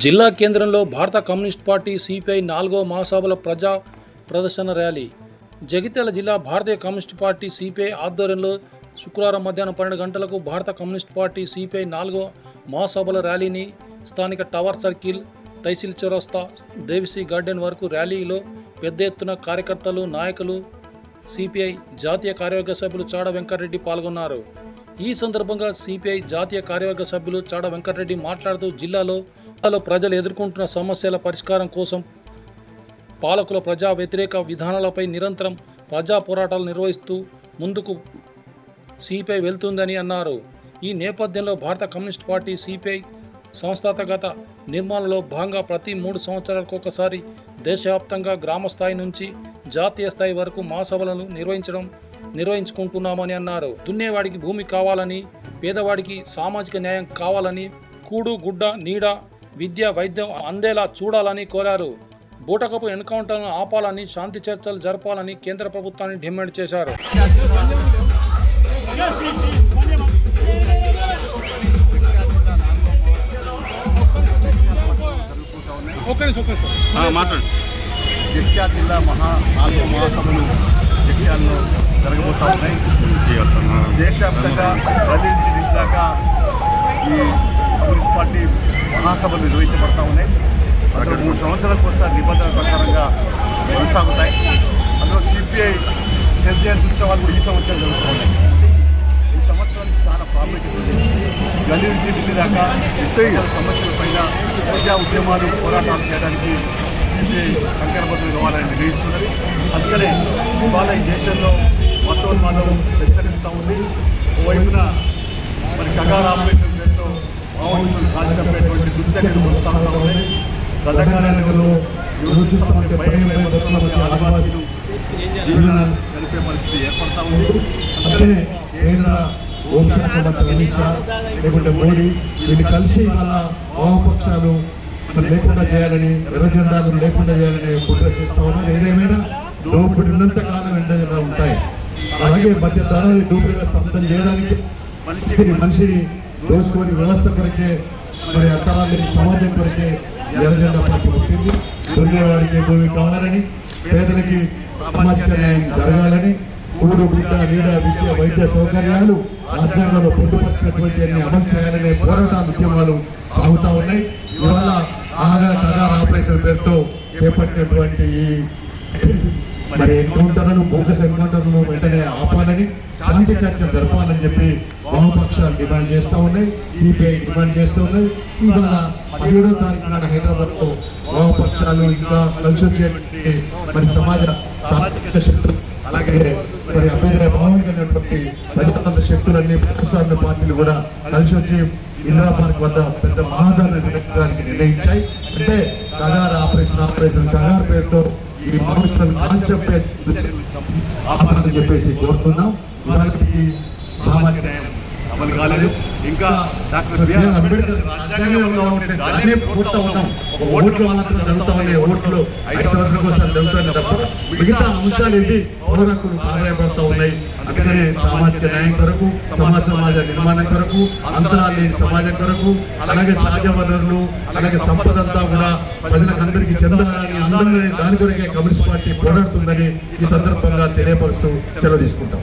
జిల్లా కేంద్రంలో భారత కమ్యూనిస్ట్ పార్టీ సిపిఐ నాలుగో మహాసభల ప్రజా ప్రదర్శన ర్యాలీ. జగిత్యాల జిల్లా భారతీయ కమ్యూనిస్ట్ పార్టీ సిపిఐ ఆధ్వర్యంలో శుక్రవారం మధ్యాహ్నం పన్నెండు గంటలకు భారత కమ్యూనిస్ట్ పార్టీ సిపిఐ నాలుగో మహాసభల ర్యాలీని స్థానిక టవర్ సర్కిల్ తహసీల్ చౌరస్తా దేవిసి గార్డెన్ వరకు ర్యాలీలో పెద్ద ఎత్తున కార్యకర్తలు నాయకులు సిపిఐ జాతీయ కార్యవర్గ సభ్యులు చాడ వెంకటరెడ్డి పాల్గొన్నారు. ఈ సందర్భంగా సిపిఐ జాతీయ కార్యవర్గ సభ్యులు చాడ వెంకటరెడ్డి మాట్లాడుతూ జిల్లాలో జిల్లాలో ప్రజలు ఎదుర్కొంటున్న సమస్యల పరిష్కారం కోసం పాలకుల ప్రజా వ్యతిరేక విధానాలపై నిరంతరం ప్రజా పోరాటాలు నిర్వహిస్తూ ముందుకు సిపిఐ వెళ్తుందని అన్నారు. ఈ నేపథ్యంలో భారత కమ్యూనిస్ట్ పార్టీ సిపిఐ సంస్థాగత నిర్మాణంలో భాగంగా ప్రతి మూడు సంవత్సరాలకు ఒకసారి దేశవ్యాప్తంగా గ్రామ స్థాయి నుంచి జాతీయ స్థాయి వరకు మహాసభలను నిర్వహించడం నిర్వహించుకుంటున్నామని అన్నారు. దున్నేవాడికి భూమి కావాలని పేదవాడికి సామాజిక న్యాయం కావాలని కూడు గుడ్డ నీడ విద్య వైద్యం అందేలా చూడాలని కోరారు. బూటకపు ఎన్కౌంటర్ను ఆపాలని శాంతి చర్చలు జరపాలని కేంద్ర ప్రభుత్వాన్ని డిమాండ్ చేశారు. జగిత్యాల జిల్లా మహా నాలుగో మహాసభలు జగిత్యాలలో జరగబోతా ఉన్నాయి. దేశవ్యాప్తంగా గది నుంచి దాకా ఈ సభలు నిర్వహించబడతా ఉన్నాయి. అందులో మూడు సంవత్సరాలకు ఒకసారి నిబంధనల ప్రకారంగా కొనసాగుతాయి. అందులో సిపిఐ ప్రెసిడెంట్ ఉత్సవాలు కూడా ఈ సంవత్సరం జరుగుతూ ఉన్నాయి ఈ సంవత్సరానికి చాలా ప్రాముఖ్యత ఉంది. గల్లీ నుంచి ఢిల్లీ దాకా సమస్యలపైన ప్రజా ఉద్యమాలు పోరాటాలు చేయడానికి సిపిఐ కంకరబద్దులు కావాలని నిర్ణయించుకున్నది. అందుకనే ఇవాళ ఈ దేశంలో మతోన్మాదం హెచ్చరిస్తూ ఉంది. ఓవైపున మరి కగార్ పేరుతో మావోయిస్టులు కాల్చి కొనసాగుతూ ఉన్నాయి గదగానగర్లో ఎవరు చూస్తామంటే మధ్య ఆదివాసీలు పరిస్థితి ఏర్పడతా ఉంది. కేంద్ర హోంశాఖ మంత్రి అమిత్ షా లేకుంటే మోడీ వీళ్ళు కలిసి వాళ్ళ వామపక్షాలు లేకుండా చేయాలని ఎర్ర జెండాలు లేకుండా చేయాలని కుట్ర చేస్తా ఉన్నారు. ఏదేమైనా దోపిడి ఉన్నంత కాలం ఎండజెండా ఉంటాయి? అలాగే మధ్య ధరని దోపిడిగా స్పందం చేయడానికి మనిషిని మనిషిని దోసుకొని వ్యవస్థ కొరకే మరి అంతరాలని సమాజం కొరకే ఎర్రజెండా పార్టీ పుట్టింది. దున్నేవాడికి భూమి కావాలని పేదలకి సామాజిక న్యాయం జరగాలని కూడు గుడ్డ నీడ విద్య వైద్య సౌకర్యాలు రాజ్యాంగంలో పొందుపరిచినటువంటి అన్ని అమలు చేయాలనే పోరాటాలు ఉద్యమాలు సాగుతూ ఉన్నాయి. ఇవాళ ఆగా ఆపరేషన్ పేరుతో చేపట్టినటువంటి ఈ మరి ఎన్కౌంటర్లను బోగస్ ఎన్కౌంటర్లను వెంటనే ఆపాలని శాంతి చర్చలు జరపాలని చెప్పి వామపక్షాలు డిమాండ్ చేస్తూ ఉన్నాయి సిపిఐ డిమాండ్ చేస్తూ ఉన్నాయి. ఇవాళ పదిహేడో తారీఖు నాడు హైదరాబాద్లో వామపక్షాలు ఇంకా కలిసి వచ్చేటువంటి మరి సమాజ సామాజిక శక్తులు అలాగే మరి అభ్యర్థి భావమైనటువంటి ప్రజాతంత్ర శక్తులన్నీ ప్రజాస్వామ్య పార్టీలు కూడా కలిసి వచ్చి ఇందిరా పార్క్ వద్ద పెద్ద మహాదాన నిర్ణయించడానికి నిర్ణయించాయి. అంటే కగార్ ఆపరేషన్ ఆపరేషన్ కగార్ పేరుతో ఈ మనుషులను కాల్చే చెప్పేసి కోరుతున్నాం ఇవాళకి సామాజిక అమలు కాలేదు. ఇంకా డాక్టర్ బిఆర్ అంబేద్కర్ రాజ్యాంగంలో ఉంటే దాన్నే పూర్తా ఉన్నాం ఒక ఓట్లు మాత్రం జరుగుతా ఉన్నాయి ఓట్లు ఐదు సంవత్సరాల కోసం జరుగుతాయి తప్ప మిగతా అంశాలు ఏంటి పౌర హక్కులు ఉన్నాయి. అందుకనే సామాజిక న్యాయం కొరకు సమాజ సమాజ నిర్మాణం కొరకు అంతరాలు లేని సమాజం కొరకు అలాగే సహజ వనరులు అలాగే సంపద అంతా కూడా ప్రజలకు అందరికీ చెందాలని అందరినీ దాని కొరకే కమ్యూనిస్ట్ పార్టీ పోరాడుతుందని ఈ సందర్భంగా తెలియపరుస్తూ సెలవు తీసుకుంటాం.